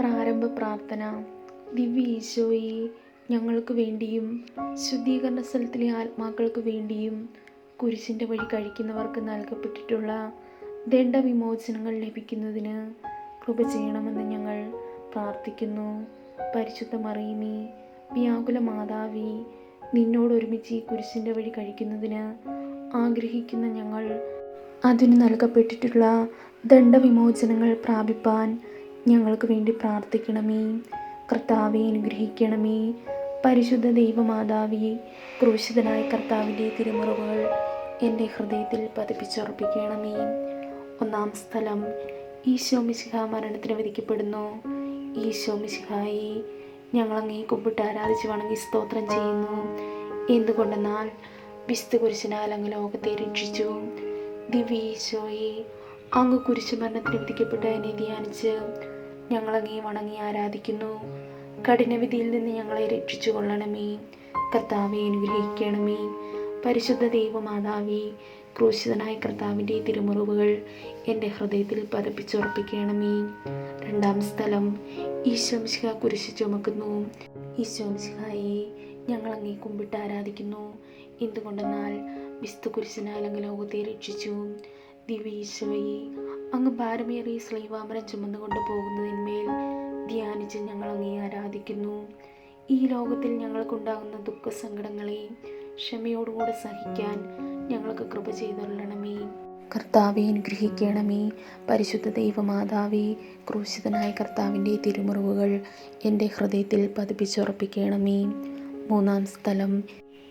പ്രാരംഭ പ്രാർത്ഥന. ദിവ്യ ഈശോയെ ഞങ്ങൾക്ക് വേണ്ടിയും ശുദ്ധീകരണ സ്ഥലത്തിലെ ആത്മാക്കൾക്ക് വേണ്ടിയും കുരിശിന്റെ വഴി കഴിക്കുന്നവർക്ക് നൽകപ്പെട്ടിട്ടുള്ള ദണ്ഡവിമോചനങ്ങൾ ലഭിക്കുന്നതിന് കൃപ ചെയ്യണമെന്ന് ഞങ്ങൾ പ്രാർത്ഥിക്കുന്നു. പരിശുദ്ധ മറിയമേ വ്യാകുല മാതാവി നിന്നോട് ഒരുമിച്ച് ഈ കുരിശിന്റെ വഴി കഴിക്കുന്നതിന് ആഗ്രഹിക്കുന്ന ഞങ്ങൾ അതിന് നൽകപ്പെട്ടിട്ടുള്ള ദണ്ഡവിമോചനങ്ങൾ പ്രാപിപ്പാൻ ഞങ്ങൾക്ക് വേണ്ടി പ്രാർത്ഥിക്കണമേ. കർത്താവെ അനുഗ്രഹിക്കണമേ. പരിശുദ്ധ ദൈവമാതാവിയെ ക്രൂശിതനായ കർത്താവിന്റെ തിരുമുറിവുകൾ എന്റെ ഹൃദയത്തിൽ പതിപ്പിച്ചുറപ്പിക്കണമേ. ഒന്നാം സ്ഥലം ഈശോ മിശിഹ മരണത്തിന് വിധിക്കപ്പെടുന്നു. ഈശോ മിശിഹായി ഞങ്ങളങ്ങേ കുമ്പിട്ട് ആരാധിച്ച് വണങ്ങി സ്തോത്രം ചെയ്യുന്നു. എന്തുകൊണ്ടെന്നാൽ വിസ്തു കുരിശിനാൽ അങ്ങ് ലോകത്തെ രക്ഷിച്ചു. ദിവ്യ ഈശോയെ അങ്ങ് കുരിശു മരണത്തിന് വിധിക്കപ്പെട്ട എന്നെ ധ്യാനിച്ച് ഞങ്ങളങ്ങേ വണങ്ങി ആരാധിക്കുന്നു. കഠിനവിധിയിൽ നിന്ന് ഞങ്ങളെ രക്ഷിച്ചു കൊള്ളണമേ കർത്താവെ അനുഗ്രഹിക്കണമേ. പരിശുദ്ധ ദൈവമാതാവേ ക്രൂശിതനായ കർത്താവിന്റെ തിരുമുറിവുകൾ എന്റെ ഹൃദയത്തിൽ പതിപ്പിച്ചുറപ്പിക്കണമേ. രണ്ടാം സ്ഥലം ഈശ്വംശിഹ കുരിശ് ചുമക്കുന്നു. ഈശോംശിഹായെ ഞങ്ങൾ അങ്ങേ കുമ്പിട്ട് ആരാധിക്കുന്നു. എന്തുകൊണ്ടെന്നാൽ വിസ്തു കുരിശിനാൽ അങ്ങ് ലോകത്തെ രക്ഷിച്ചു. ദിവ്യ ഈശോയെ അങ്ങ് ഭാരമേറിയ ശ്രീവാമരം ചുമന്നുകൊണ്ട് പോകുന്നതിന്മേൽ ധ്യാനിച്ച് ഞങ്ങൾ അങ്ങേ ആരാധിക്കുന്നു. ഈ ലോകത്തിൽ ഞങ്ങൾക്കുണ്ടാകുന്ന ദുഃഖ സങ്കടങ്ങളെ ക്ഷമയോടുകൂടെ സഹിക്കാൻ ഞങ്ങൾക്ക് കൃപ ചെയ്തുള്ളണമേ. കർത്താവെ അനുഗ്രഹിക്കണമേ. പരിശുദ്ധ ദൈവമാതാവേ ക്രൂശിതനായ കർത്താവിന്റെ തിരുമുറിവുകൾ എന്റെ ഹൃദയത്തിൽ പതിപ്പിച്ചുറപ്പിക്കണമേ. മൂന്നാം സ്ഥലം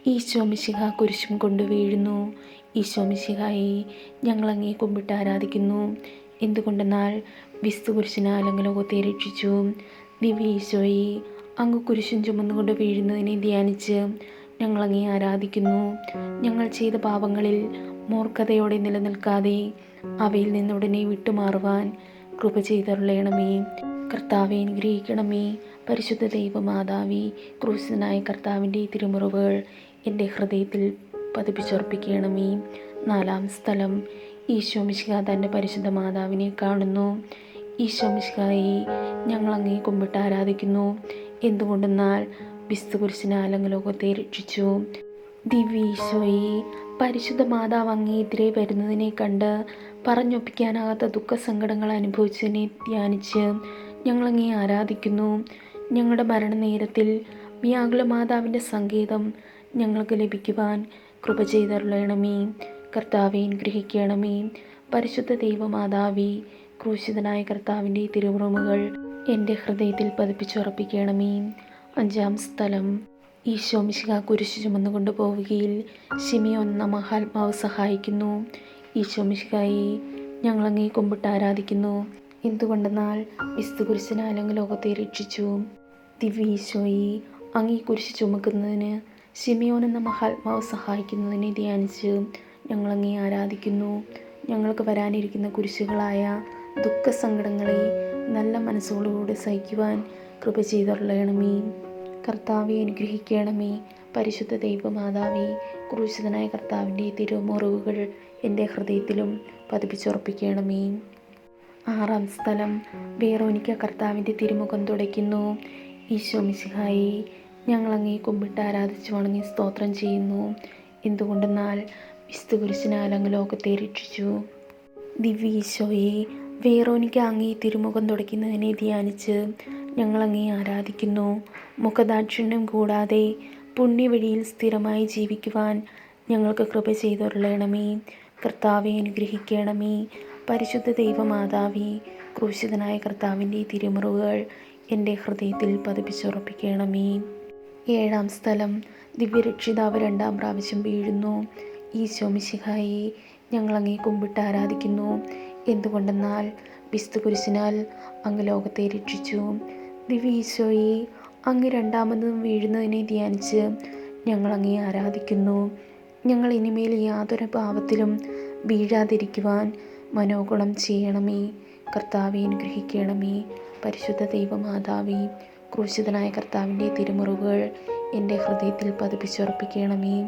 ഈശോ മിശിഹ കുരിശും കൊണ്ടു വീഴുന്നു. ഈശോ ഞങ്ങൾ അങ്ങേ കുമ്പിട്ട് ആരാധിക്കുന്നു. എന്തുകൊണ്ടെന്നാൽ വിസ്തു കുരിശിനാൽ അങ്ങ് ലോകത്തെ രക്ഷിച്ചു. ദിവ്യ ഈശോയെ അങ്ങ് കുരിശും ചുമന്നുകൊണ്ട് വീഴുന്നതിനെ ധ്യാനിച്ച് ഞങ്ങളങ്ങേ ആരാധിക്കുന്നു. ഞങ്ങൾ ചെയ്ത പാപങ്ങളിൽ മൂർഖതയോടെ നിലനിൽക്കാതെ അവയിൽ നിന്നുടനെ വിട്ടുമാറുവാൻ കൃപ ചെയ്തരുളയണമേ കർത്താവെ അനുഗ്രഹിക്കണമേ. പരിശുദ്ധ ദൈവമാതാവി ക്രൂശനായ കർത്താവിന്റെ തിരുമുറിവുകൾ എന്റെ ഹൃദയത്തിൽ പതിപ്പിച്ചുറപ്പിക്കണമേ നാലാം സ്ഥലം. ഈശോ തന്റെ പരിശുദ്ധ മാതാവിനെ കാണുന്നു. ഈശോ ഞങ്ങൾ അങ്ങേ കുമ്പിട്ട് ആരാധിക്കുന്നു. എന്തുകൊണ്ടെന്നാൽ വിസ്തു കുരിശിനാൽ അങ്ങ് ലോകത്തെ രക്ഷിച്ചു. ദിവ്യ ഈശോയെ പരിശുദ്ധ മാതാവ് അങ്ങേതിരെ വരുന്നതിനെ കണ്ട് പറഞ്ഞൊപ്പിക്കാനാകാത്ത ദുഃഖസങ്കടങ്ങൾ അനുഭവിച്ചതിനെ ധ്യാനിച്ച് ഞങ്ങളങ്ങേ ആരാധിക്കുന്നു. ഞങ്ങളുടെ മരണനേരത്തിൽ വ്യാകുല മാതാവിന്റെ സങ്കേതം ഞങ്ങൾക്ക് ലഭിക്കുവാൻ കൃപ ചെയ്തരുളയണമേ കർത്താവെ അനുഗ്രഹിക്കണമേ. പരിശുദ്ധ ദൈവമാതാവി ക്രൂശിതനായ കർത്താവിന്റെ തിരുവുറമുകൾ എന്റെ ഹൃദയത്തിൽ പതിപ്പിച്ചുറപ്പിക്കണമേ. അഞ്ചാം സ്ഥലം. ഈശോ മിശിക കുരിശു ചുമന്നുകൊണ്ട് പോവുകയിൽ ഷിമിയോൻ എന്ന മഹാത്മാവ് സഹായിക്കുന്നു. ഈശോ മിശികായി ഞങ്ങളങ്ങേ കുമ്പിട്ട് ആരാധിക്കുന്നു. എന്തുകൊണ്ടെന്നാൽ വിസ്തു കുരിശിനാലങ്ങ് ലോകത്തെ രക്ഷിച്ചു. ദിവ്യ ഈശോയി അങ്ങീ കുരിശ് ചുമക്കുന്നതിന് ഷിമിയോൻ എന്ന മഹാത്മാവ് സഹായിക്കുന്നതിനെ ധ്യാനിച്ച് ഞങ്ങളങ്ങേ ആരാധിക്കുന്നു. ഞങ്ങൾക്ക് വരാനിരിക്കുന്ന കുരിശുകളായ ദുഃഖസങ്കടങ്ങളെ നല്ല മനസ്സോടുകൂടി സഹിക്കുവാൻ കൃപ ചെയ്തുള്ളണമേ കർത്താവെ അനുഗ്രഹിക്കണമേ. പരിശുദ്ധ ദൈവമാതാവേ ക്രൂശിതനായ കർത്താവിന്റെ തിരുമുറിവുകൾ എന്റെ ഹൃദയത്തിലും പതിപ്പിച്ചുറപ്പിക്കണമേ. ആറാം സ്ഥലം വേറോനിക്ക കർത്താവിന്റെ തിരുമുഖം തുടയ്ക്കുന്നു. ഈശോ മിശിഹായി ഞങ്ങളങ്ങേ കുമ്പിട്ട് ആരാധിച്ച് വണങ്ങി സ്തോത്രം ചെയ്യുന്നു. എന്തുകൊണ്ടെന്നാൽ വിസ്തു കുരിശിനാൽ അങ്ങ് ലോകത്തെ രക്ഷിച്ചു. ദിവ്യ ഈശോയെ വേറോനിക്ക അങ്ങേ തിരുമുഖം തുടയ്ക്കുന്നതിനെ ധ്യാനിച്ച് ഞങ്ങളങ്ങേ ആരാധിക്കുന്നു. മുഖദാക്ഷിണ്യം കൂടാതെ പുണ്യവഴിയിൽ സ്ഥിരമായി ജീവിക്കുവാൻ ഞങ്ങൾക്ക് കൃപ ചെയ്തുള്ളണമേ കർത്താവെ അനുഗ്രഹിക്കണമേ. പരിശുദ്ധ ദൈവമാതാവി ക്രൂശിതനായ കർത്താവിന്റെ തിരുമുറിവുകൾ എന്റെ ഹൃദയത്തിൽ പതിപ്പിച്ചുറപ്പിക്കണമേ. ഏഴാം സ്ഥലം. ദിവ്യരക്ഷിതാവ് രണ്ടാം പ്രാവശ്യം വീഴുന്നു. ഈശോ മിശിഹായി ഞങ്ങളങ്ങേ കുമ്പിട്ട് ആരാധിക്കുന്നു. എന്തുകൊണ്ടെന്നാൽ വിസ്തു കുരിശിനാൽ അങ്ങ് ലോകത്തെ രക്ഷിച്ചു. ദിവ്യ ഈശോയെ അങ്ങ് രണ്ടാമതും വീഴുന്നതിനെ ധ്യാനിച്ച് ഞങ്ങളങ്ങേ ആരാധിക്കുന്നു. ഞങ്ങൾ ഇനിമേൽ യാതൊരു പാപത്തിലും വീഴാതിരിക്കുവാൻ മനോഗുണം ചെയ്യണമേ. കർത്താവെ അനുഗ്രഹിക്കണമേ. പരിശുദ്ധ ദൈവമാതാവേ ക്രൂശിതനായ കർത്താവിന്റെ തിരുമുറിവുകൾ എന്റെ ഹൃദയത്തിൽ പതിപ്പിച്ചുറപ്പിക്കണമേ.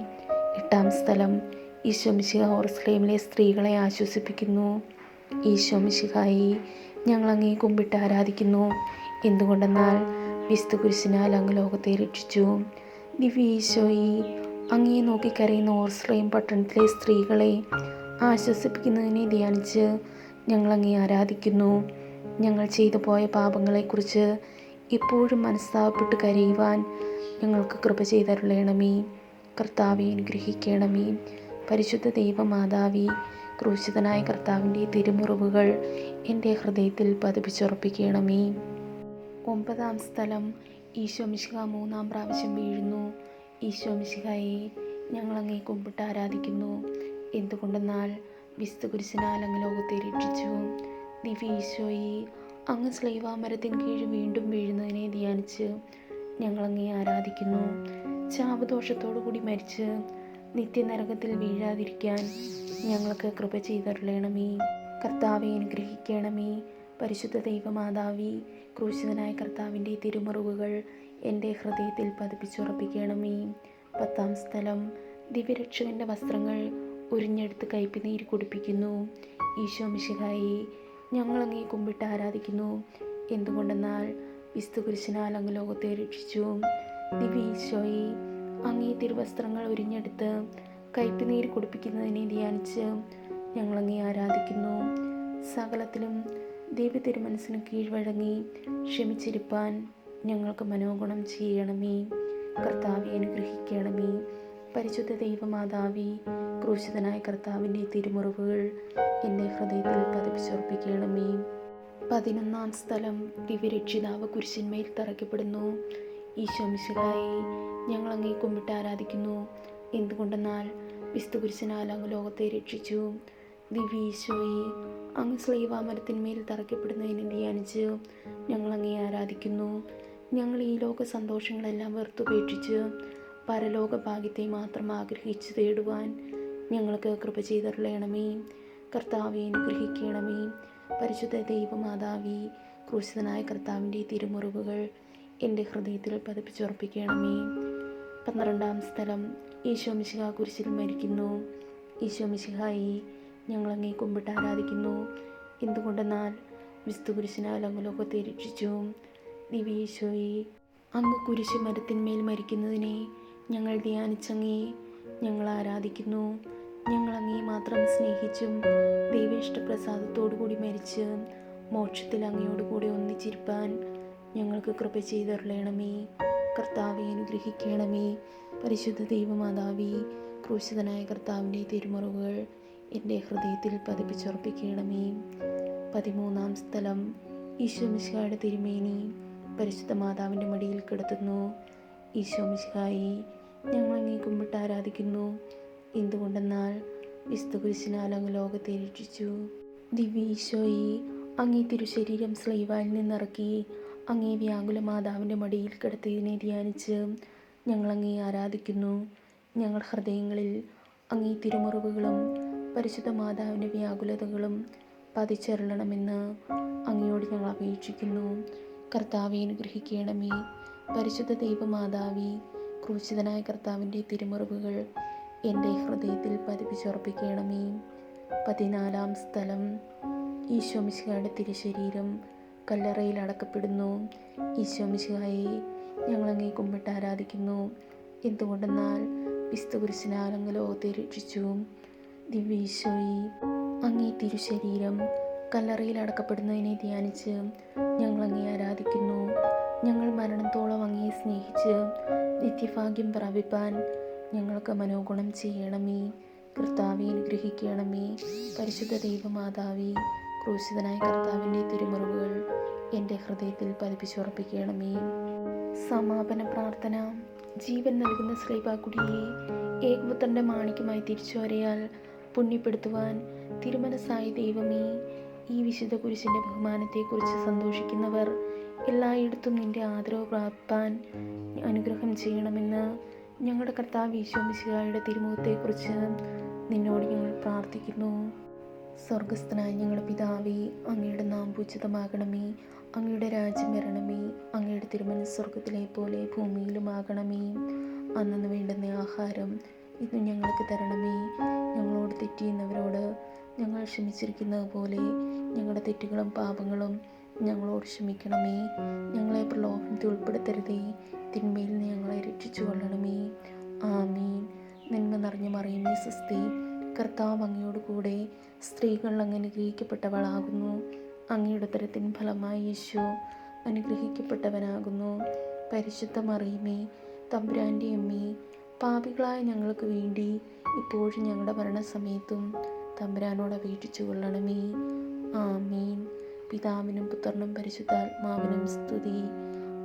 എട്ടാം സ്ഥലം. ഈശോമിശിഹ ഓർസ്ലേമിലെ സ്ത്രീകളെ ആശ്വസിപ്പിക്കുന്നു. ഈശോമിശിഹായി ഞങ്ങളങ്ങേ കുമ്പിട്ട് ആരാധിക്കുന്നു. എന്തുകൊണ്ടെന്നാൽ വിസ്തു കുരിശിനാൽ അങ്ങ് ലോകത്തെ രക്ഷിച്ചു. ദിവ്യ ഈശോയി അങ്ങേ നോക്കിക്കരയുന്ന ഓർസ്ലയും പട്ടണത്തിലെ സ്ത്രീകളെ ആശ്വസിപ്പിക്കുന്നതിനെ ധ്യാനിച്ച് ഞങ്ങൾ അങ്ങേ ആരാധിക്കുന്നു. ഞങ്ങൾ ചെയ്തു പോയ പാപങ്ങളെക്കുറിച്ച് ഇപ്പോഴും മനസ്താപപ്പെട്ട് കരയുവാൻ ഞങ്ങൾക്ക് കൃപ ചെയ്തരുളയണമേ കർത്താവെ അനുഗ്രഹിക്കണമേ. പരിശുദ്ധ ദൈവമാതാവി ക്രൂശിതനായ കർത്താവിന്റെ തിരുമുറിവുകൾ എന്റെ ഹൃദയത്തിൽ പതിപ്പിച്ചുറപ്പിക്കണമേ. ഒമ്പതാം സ്ഥലം ഈശോമിശിക മൂന്നാം പ്രാവശ്യം വീഴുന്നു. ഈശോമിശികയെ ഞങ്ങളങ്ങേ കുമ്പിട്ട് ആരാധിക്കുന്നു. എന്തുകൊണ്ടെന്നാൽ വിസ്തു കുരിശിനാൽ അങ്ങ് ലോകത്തെ രക്ഷിച്ചു. ദിവ്യ ഈശോയെ അങ്ങ് സ്ലൈവാമരത്തിൻ കീഴ് വീണ്ടും വീഴുന്നതിനെ ധ്യാനിച്ച് ഞങ്ങളങ്ങേ ആരാധിക്കുന്നു. ശാപദോഷത്തോടു കൂടി മരിച്ച് നിത്യനരകത്തിൽ വീഴാതിരിക്കാൻ ഞങ്ങൾക്ക് കൃപ ചെയ്തരുളേണമേ. കർത്താവെ അനുഗ്രഹിക്കണമേ. പരിശുദ്ധ ദൈവമാതാവി ക്രൂശിതനായ കർത്താവിന്റെ തിരുമുറിവുകൾ എന്റെ ഹൃദയത്തിൽ പതിപ്പിച്ചുറപ്പിക്കണമേ. പത്താം സ്ഥലം ദിവ്യരക്ഷകന്റെ വസ്ത്രങ്ങൾ ഉരിഞ്ഞെടുത്ത് കയ്പ് കുടിപ്പിക്കുന്നു. ഈശോ മിശിഹായി ഞങ്ങൾ അങ്ങേ കുമ്പിട്ട് ആരാധിക്കുന്നു. എന്തുകൊണ്ടെന്നാൽ വിസ്തു കുരിശിനാൽ അങ്ങ് ലോകത്തെ രക്ഷിച്ചു. ദിവ്യ ഈശോയെ അങ്ങേ തിരുവസ്ത്രങ്ങൾ ഉരിഞ്ഞെടുത്ത് കയ്പുനീര് കുടിപ്പിക്കുന്നതിനെ ധ്യാനിച്ച് ഞങ്ങളങ്ങേ ആരാധിക്കുന്നു. സകലത്തിലും ദേവി തിരുമനസ്സിന് കീഴ്വഴങ്ങി ക്ഷമിച്ചിരിപ്പാൻ ഞങ്ങൾക്ക് മനോഗുണം ചെയ്യണമേ. കർത്താവെ അനുഗ്രഹിക്കണമേ. പരിശുദ്ധ ദൈവമാതാവി ക്രൂശിതനായ കർത്താവിന്റെ തിരുമുറിവുകൾ എന്റെ ഹൃദയത്തിൽ പതിപ്പിച്ചുറപ്പിക്കണമേ പതിനൊന്നാം സ്ഥലം ദിവ്യരക്ഷിതാവ് കുരിശന്മേൽ തറയ്ക്കപ്പെടുന്നു. ഈശോമിശുരായി ഞങ്ങൾ അങ്ങേ കുമ്പിട്ട് ആരാധിക്കുന്നു. എന്തുകൊണ്ടെന്നാൽ വിസ്തു കുരിശനാൽ അങ്ങ് ലോകത്തെ രക്ഷിച്ചു. ദിവ്യ ഈശോയെ അങ്ങ് സ്ലൈവാമരത്തിന്മേൽ തറയ്ക്കപ്പെടുന്നതിനെ ധ്യാനിച്ച് ഞങ്ങൾ അങ്ങേ ആരാധിക്കുന്നു. ഞങ്ങൾ ഈ ലോക സന്തോഷങ്ങളെല്ലാം വെറുത്തുപേക്ഷിച്ച് പരലോക ഭാഗ്യത്തെ മാത്രം ആഗ്രഹിച്ചു തേടുവാൻ ഞങ്ങൾക്ക് കൃപ ചെയ്തരുളയണമേ കർത്താവെ അനുഗ്രഹിക്കണമേ. പരിശുദ്ധ ദൈവമാതാവി ക്രൂശിതനായ കർത്താവിന്റെ തിരുമുറിവുകൾ എന്റെ ഹൃദയത്തിൽ പതിപ്പിച്ചുറപ്പിക്കണമേ. പന്ത്രണ്ടാം സ്ഥലം ഈശോ മിശിഹ കുരിശിൽ മരിക്കുന്നു. ഈശോ മിശിഹായി ഞങ്ങൾ അങ്ങേ കുമ്പിട്ട് ആരാധിക്കുന്നു. എന്തുകൊണ്ടെന്നാൽ വിസ്തു കുരിശിനാൽ അങ്ങ് ലോകത്തെ രക്ഷിച്ചു. ദിവ്യ ഈശോയെ അങ്ങ് കുരിശ് മരത്തിന്മേൽ മരിക്കുന്നതിനെ ഞങ്ങൾ ധ്യാനിച്ചങ്ങേ ഞങ്ങൾ ആരാധിക്കുന്നു. ഞങ്ങൾ അങ്ങേ മാത്രം സ്നേഹിച്ചും ദൈവേഷ്ടപ്രസാദത്തോടു കൂടി മരിച്ച് മോക്ഷത്തിൽ അങ്ങയോട് കൂടി ഒന്നിച്ചിരിപ്പാൻ ഞങ്ങൾക്ക് കൃപ ചെയ്തരുളയണമേ കർത്താവെ അനുഗ്രഹിക്കണമേ. പരിശുദ്ധ ദൈവമാതാവി ക്രൂശിതനായ കർത്താവിന്റെ തിരുമുറിവുകൾ എന്റെ ഹൃദയത്തിൽ പതിപ്പിച്ചുറപ്പിക്കണമേ. പതിമൂന്നാം സ്ഥലം ഈശോമിശിഹായുടെ തിരുമേനി പരിശുദ്ധ മാതാവിന്റെ മടിയിൽ കിടത്തുന്നു. ഈശോമിശിഹായി ഞങ്ങൾ അങ്ങേ കുമ്പിട്ട് ആരാധിക്കുന്നു. എന്തുകൊണ്ടെന്നാൽ വിസ്തു കുരിശിനാൽ അങ്ങ് ലോകത്തെ രക്ഷിച്ചു. ദിവ്യീശോയി അങ്ങേ തിരുശരീരം സ്ലൈവായിൽ നിന്നിറക്കി അങ്ങേ വ്യാകുല മാതാവിന്റെ മടിയിൽ കിടത്തിയതിനെ ധ്യാനിച്ച് ഞങ്ങൾ അങ്ങേ ആരാധിക്കുന്നു. ഞങ്ങൾ ഹൃദയങ്ങളിൽ അങ്ങേ തിരുമുറിവുകളും പരിശുദ്ധ മാതാവിന്റെ വ്യാകുലതകളും പതിച്ചെറിയണമെന്ന് അങ്ങയോട് ഞങ്ങൾ അപേക്ഷിക്കുന്നു. കർത്താവെ അനുഗ്രഹിക്കണമേ. പരിശുദ്ധ ദൈവമാതാവി ക്രൂശിതനായ കർത്താവിന്റെ തിരുമുറിവുകൾ എന്റെ ഹൃദയത്തിൽ പതിപ്പിച്ചുറപ്പിക്കണമേ. പതിനാലാം സ്ഥലം. ഈശോമിശിഹായുടെ തിരുശരീരം കല്ലറയിൽ അടക്കപ്പെടുന്നു. ഈശോമിശിഹായെ ഞങ്ങളങ്ങേ കുമ്പിട്ട് ആരാധിക്കുന്നു. എന്തുകൊണ്ടെന്നാൽ വിസ്തു കുരിശിനാൽ അങ്ങ് ലോകത്തെ രക്ഷിച്ചു. ദിവ്യീശോയി അങ്ങേ തിരുശരീരം കല്ലറയിൽ അടക്കപ്പെടുന്നതിനെ ധ്യാനിച്ച് ഞങ്ങളങ്ങേ ആരാധിക്കുന്നു. ഞങ്ങൾ മരണത്തോളം അങ്ങേ സ്നേഹിച്ച് നിത്യഭാഗ്യം പ്രാപിപ്പാൻ ഞങ്ങൾക്ക് മനോഗുണം ചെയ്യണമേ. കർത്താവെ അനുഗ്രഹിക്കണമേ. പരിശുദ്ധ ദൈവമാതാവി ക്രൂശിതനായ കർത്താവിന്റെ തിരുമുറിവുകൾ എന്റെ ഹൃദയത്തിൽ പതിപ്പിച്ചുറപ്പിക്കണമേ. സമാപന പ്രാർത്ഥന. ജീവൻ നൽകുന്ന ശ്രീപാക്കുടിയെ ഏകപുത്രന്റെ മാണിക്യമായി തിരിച്ചുവരയാൽ പുണ്യപ്പെടുത്തുവാൻ തിരുമനസായ ദൈവമേ ഈ വിശുദ്ധ കുരിശിന്റെ ബഹുമാനത്തെക്കുറിച്ച് സന്തോഷിക്കുന്നവർ എല്ലായിടത്തും നിന്റെ ആദരവ് പ്രാപ്താൻ അനുഗ്രഹം ചെയ്യണമെന്ന് ഞങ്ങളുടെ കർത്താവ് ഈശോമിശിഹായുടെ തിരുമുഖത്തെക്കുറിച്ച് നിന്നോട് ഞങ്ങൾ പ്രാർത്ഥിക്കുന്നു. സ്വർഗസ്ഥനായ ഞങ്ങളുടെ പിതാവേ അങ്ങയുടെ നാം പൂജിതമാകണമേ. അങ്ങയുടെ രാജ്യം വരണമേ. അങ്ങയുടെ തിരുമന സ്വർഗത്തിലെ പോലെ ഭൂമിയിലുമാകണമേ. അന്നു വേണ്ടുന്ന ആഹാരം ഇന്ന് ഞങ്ങൾക്ക് തരണമേ. ഞങ്ങളോട് തെറ്റിയുന്നവരോട് ഞങ്ങൾ ക്ഷമിച്ചിരിക്കുന്നത് പോലെ ഞങ്ങളുടെ തെറ്റുകളും പാപങ്ങളും ഞങ്ങളോട് ക്ഷമിക്കണമേ. ഞങ്ങളെ പ്രലോഭനത്തിൽ ഉൾപ്പെടുത്തരുതേ. തിന്മയിൽ നിന്ന് ഞങ്ങളെ രക്ഷിച്ചു കൊള്ളണമേ ആമീൻ. നന്മ നിറഞ്ഞു മറിയുമേ സുസ്തി. കർത്താവ് അങ്ങയോട് കൂടെ സ്ത്രീകൾ അങ്ങ് അനുഗ്രഹിക്കപ്പെട്ടവളാകുന്നു. അങ്ങയുടെ തരത്തിൻ ഫലമായി യേശു അനുഗ്രഹിക്കപ്പെട്ടവനാകുന്നു. പരിശുദ്ധ മറിയുമേ തമ്പുരാന്റെ അമ്മേ പാപികളായ ഞങ്ങൾക്ക് വേണ്ടി ഇപ്പോഴും ഞങ്ങളുടെ മരണസമയത്തും തമ്പുരാനോട് അപേക്ഷിച്ചു കൊള്ളണമേ ആമീൻ. പിതാവിനും പുത്രനും പരിശുദ്ധാത്മാവിനും സ്തുതി.